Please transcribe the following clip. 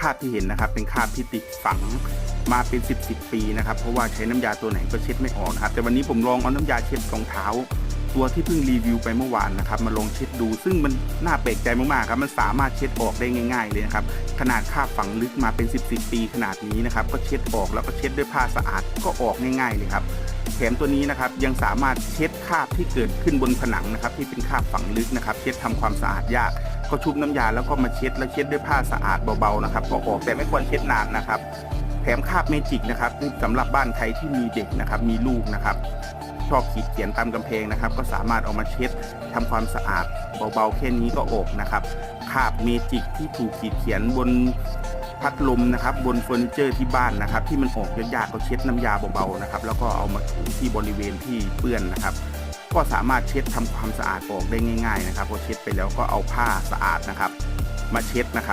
คราบที่เห็นนะครับ เป็นคราบที่ติดฝังมาเป็น10บสปีนะครับ เพราะว่าใช้น้ำยาตัวไหนก็เช็ดไม่ออกนะครับ แต่วันนี้ผมลองเอาน้ำยาเช็ดรองเท้า ตัวที่เพิ่งรีวิวไปเมื่อวานนะครับ มาลองเช็ดดู ซึ่งมันน่าแปลกใจมากๆครับ มันสามารถเช็ดออกได้ง่าย ๆ เลยนะครับ ขนาดคราบฝังลึกมาเป็น 10บสปีขนาดนี้นะครับ ก็เช็ดออกแล้วก็เช็ดด้วยผ้าสะอาดก็ออกง่าย ๆ เลยครับแถมตัวนี้นะครับยังสามารถเช็ดคราบที่เกิดขึ้นบนผนังนะครับ ที่เป็นคราบฝังลึกนะครับ เช็ดทำความสะอาดยาก ก็ชุบน้ำยาแล้วก็มาเช็ดแล้วเช็ดด้วยผ้าสะอาดเบาๆนะครับก็ออกแต่ไม่ควรเช็ดนานนะครับ แถมคาบเมจิกนะครับสำหรับบ้านใครที่มีเด็กนะครับมีลูกนะครับชอบขีดเขียนตามกำแพงนะครับ ก็สามารถเอามาเช็ดทำความสะอาดเบาๆแค่นี้ก็ออกนะครับคาบเมจิกที่ถูกขีดเขียนบนพัดลมนะครับบนเฟอร์นิเจอร์ที่บ้านนะครับ ที่มันออกยากๆก็เช็ดน้ำยาเบาๆนะครับ แล้วก็เอามาถูที่บริเวณที่เปื้อนนะครับ ก็สามารถเช็ดทำความสะอาดออกได้ง่าย ๆ นะครับพอเช็ดไปแล้วก็เอาผ้าสะอาดนะครับ มาเช็ดนะครับ